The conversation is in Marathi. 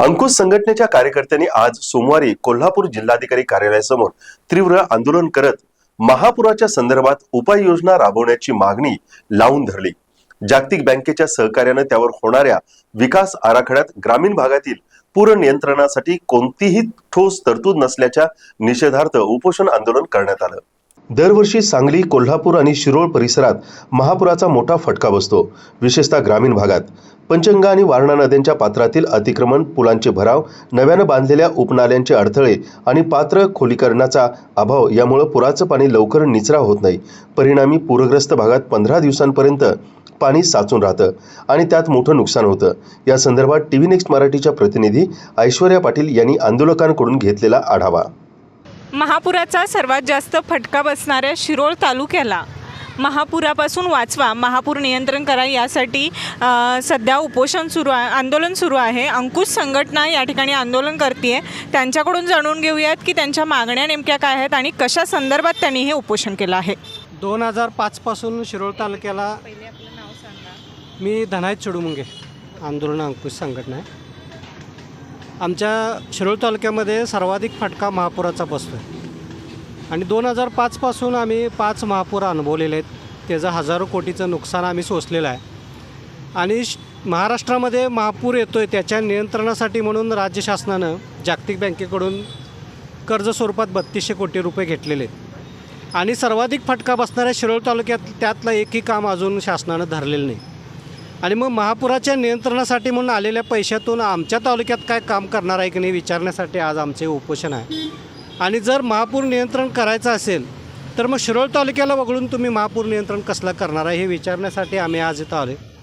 अंकुश संघटनेच्या कार्यकर्त्यांनी आज सोमवारी कोल्हापूर जिल्हाधिकारी कार्यालयासमोर तीव्र आंदोलन करत महापुराच्या संदर्भात उपाययोजना राबवण्याची मागणी लावून धरली. जागतिक बँकेच्या सहकार्यानं त्यावर होणाऱ्या विकास आराखड्यात ग्रामीण भागातील पूर नियंत्रणासाठी कोणतीही ठोस तरतूद नसल्याच्या निषेधार्थ उपोषण आंदोलन करण्यात आलं. दरवर्षी सांगली कोल्हापूर आणि शिरोळ परिसरात महापुराचा मोठा फटका बसतो विशेषतः ग्रामीण भागात. पंचंगा आणि वारणा नद्यांच्या पात्रातील अतिक्रमण पुलांचे भराव नव्यानं बांधलेल्या उपनाल्यांचे अडथळे आणि पात्र खोलीकरणाचा अभाव यामुळे पुराचं पाणी लवकर निचरा होत नाही. परिणामी पूरग्रस्त भागात पंधरा दिवसांपर्यंत पाणी साचून राहतं आणि त्यात मोठं नुकसान होतं. या संदर्भात टी व्ही नेक्स्ट मराठीच्या प्रतिनिधी ऐश्वर्या पाटील यांनी आंदोलकांकडून घेतलेला आढावा. महापुराचा सर्वात जास्त फटका बसणाऱ्या शिरोळ तालुक्याला महापुरापासून वाचवा महापूर नियंत्रण करा यासाठी सध्या उपोषण सुरू आहे आंदोलन सुरू आहे. अंकुश संघटना या ठिकाणी आंदोलन करते त्यांच्याकडून जाणून घेऊयात की त्यांच्या मागण्या नेमक्या काय आहेत आणि कशा संदर्भात त्यांनी हे उपोषण केलं आहे. दोन हजार पाचपासून शिरोळ तालुक्याला मी धनायत चुडुमुंगे आंदोलन अंकुश संघटना आहे. आमच्या शिरोळ तालुक्यामध्ये सर्वाधिक फटका महापुराचा बसतो आहे आणि दोन हजार पाचपासून आम्ही पाच महापूर अनुभवलेले आहेत. त्याचं हजारो कोटीचं नुकसान आम्ही सोसलेलं आहे. आणि श- महाराष्ट्रामध्ये महापूर येतो आहे त्याच्या नियंत्रणासाठी म्हणून राज्य शासनानं जागतिक बँकेकडून कर्ज स्वरूपात बत्तीसशे कोटी रुपये घेतलेले आणि सर्वाधिक फटका बसणाऱ्या शिरोळ तालुक्यात त्यातलं एकही काम अजून शासनानं धरलेलं नाही. आणि मग महापुराच्या नियंत्रणासाठी म्हणून आलेल्या पैशातून आमच्या तालुक्यात काय काम करणार आहे की नाही विचारण्यासाठी आज आमचे उपोषण आहे. आणि जर महापूर नियंत्रण करायचं असेल तर मग शिरोळ तालुक्याला वगळून तुम्ही महापूर नियंत्रण कसलं करणार आहे हे विचारण्यासाठी आम्ही आज इथं आलो